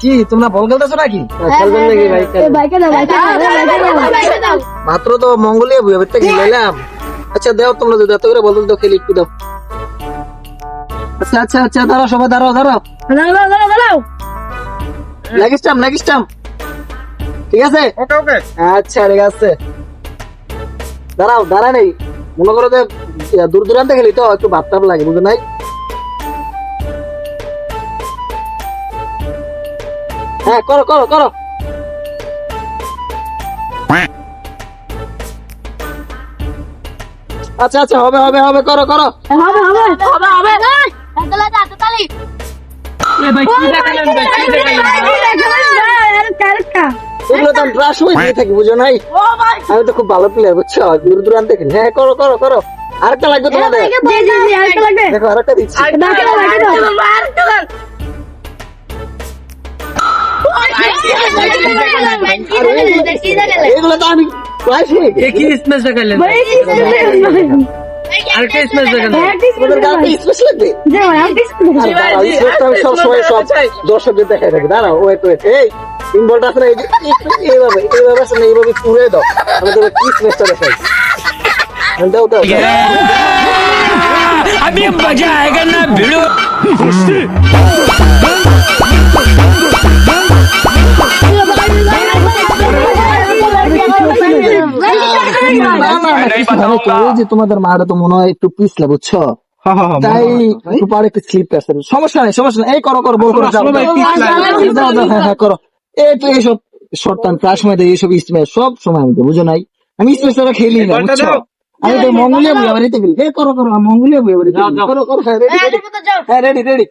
কি তোমরা বল খেলতেছো নাকি? মাত্র তো মঙ্গলিয়া বুয়ে বেতে গেলাম আচ্ছা দেও তোমরা যদি এত করে বলতো খেলি একটু দাও। আচ্ছা আচ্ছা আচ্ছা দাঁড়াও সবাই দাঁড়াও দাঁড়াও দাঁড়াও দাঁড়াও দাঁড়াও লাগিস্টাম লাগিস্টাম ঠিক আছে? ওকে ওকে। আচ্ছা ঠিক আছে। দাঁড়াও দাঁড়া নেই। মনে করো যে দূর দূরান্তে খেলি তো একটু ভাবতাম লাগে বুঝো নাই? হ্যাঁ করো করো করো। আচ্ছা আচ্ছা হবে হবে হবে করো করো। হবে হবে হবে হবে। এতলা এততালি এগুলো তো সময় দিয়ে থাকি বুঝো নাই? আমি তো খুব ভালো প্লেয়ার বুঝছ? দূর দূরান্তে খেলি হ্যাঁ করো করো করো। আরেকটা লাগবে তোমাদের? দেখো আরেকটা দিচ্ছি। এগুলো তো আমি। কি স্মেশ দেখালেন আরেকটা গানটা লাগবে? সবসময় সব দর্শকদের দেখাই থাকি। দাঁড়াও ওয়েট ওয়েট এই। তিন বলটা আছে না এই যে একটু এইভাবে এইভাবে আছে না এইভাবে পুরে দাও আমি তোকে কি স্পেসটা দেখাই দাও দাও দাও। अभी मजा आएगा ना भिड़ो না, না, না, কিছু হয় না তো, ওই যে তোমাদের মাটা তো মনে হয় একটু পিছলে বুঝছো তাই একটু পারে একটু স্লিপ কাটছে সমস্যা নেই সমস্যা নেই এই করো করো বল করো যাও, আসলে ভাই দাও, পিছলা। দাও, দাও, হ্যাঁ হ্যাঁ করো এই তো এইসব শর্তান প্রায় সময় দেয় এইসব স্মেল সব সময় আমি তো বুঝো নাই। আমি স্পেস ছাড়া খেলি না বুঝছ? আমি তো মঙ্গলিয়া বুয়া বাড়িতে এই করো করো মঙ্গলিয়া বুয়া বাড়িতে। করো করো হ্যাঁ হ্যাঁ রেডি রেডি।